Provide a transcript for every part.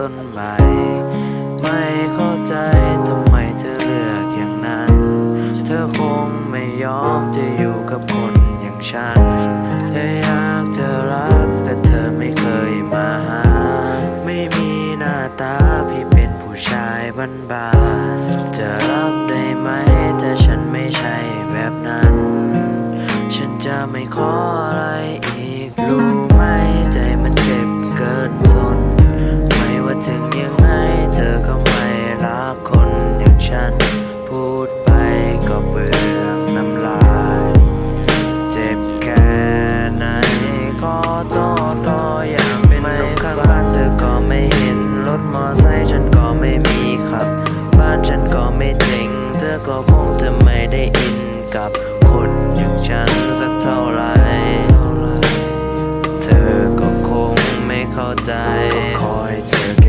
ต้นใหม่ ไม่เข้าใจทำไมเธอเลือกอย่างนั้น เธอคงไม่ยอมจะอยู่กับคนอย่างฉันเธออยากเธอรักแต่เธอไม่เคยมาหา ไม่มีหน้าตาพี่เป็นผู้ชายบ้านบา ก็เบื่อน้ำลาย เจ็บแค่ไหนก็โทษก็ยังเป็นหนุ่มข้างบ้านเธอก็ไม่เห็น รถมอไซค์ฉันก็ไม่มีขับ บ้านฉันก็ไม่เจ๋งเธอก็คงจะไม่ได้อินกับคนอย่างฉันสักเท่าไหร่เธอก็คงไม่เข้าใจก็คอยเธอ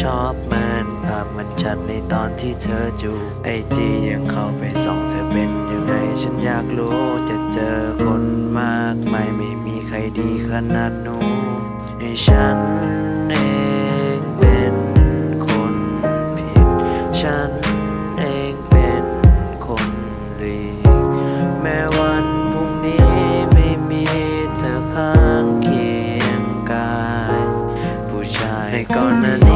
ชอบมันภาพมันชัดในตอนที่เธอจูไอจียังเข้าไปส่องเธอเป็นยังไงฉันอยากรู้จะเจอคนมากมายไม่มีใครดีขนาดหนูให้ฉันเองเป็นคนผิด ฉันเองเป็นคนหลีกแม้วันพรุ่งนี้ไม่มีเธอข้างเคียงกาย ผู้ชายในก่อนหน้านี้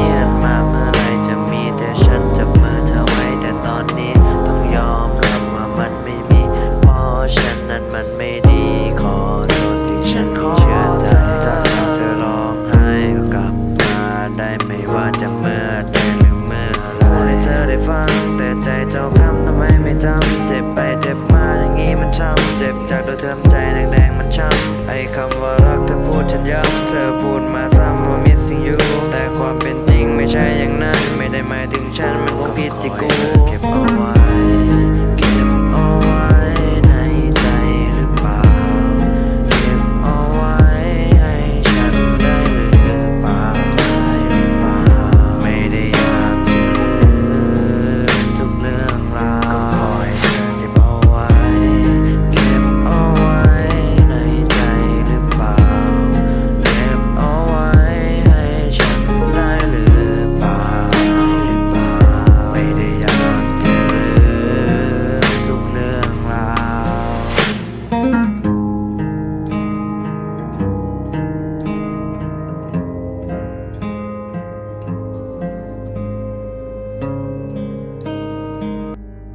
คำว่ารักเธอพูดฉันย้ำเธอพูดมาซ้ำว่า missing you แต่ความเป็นจริงไม่ใช่อย่างนั้น ไม่ได้หมายถึงฉันมันคงผิดที่กู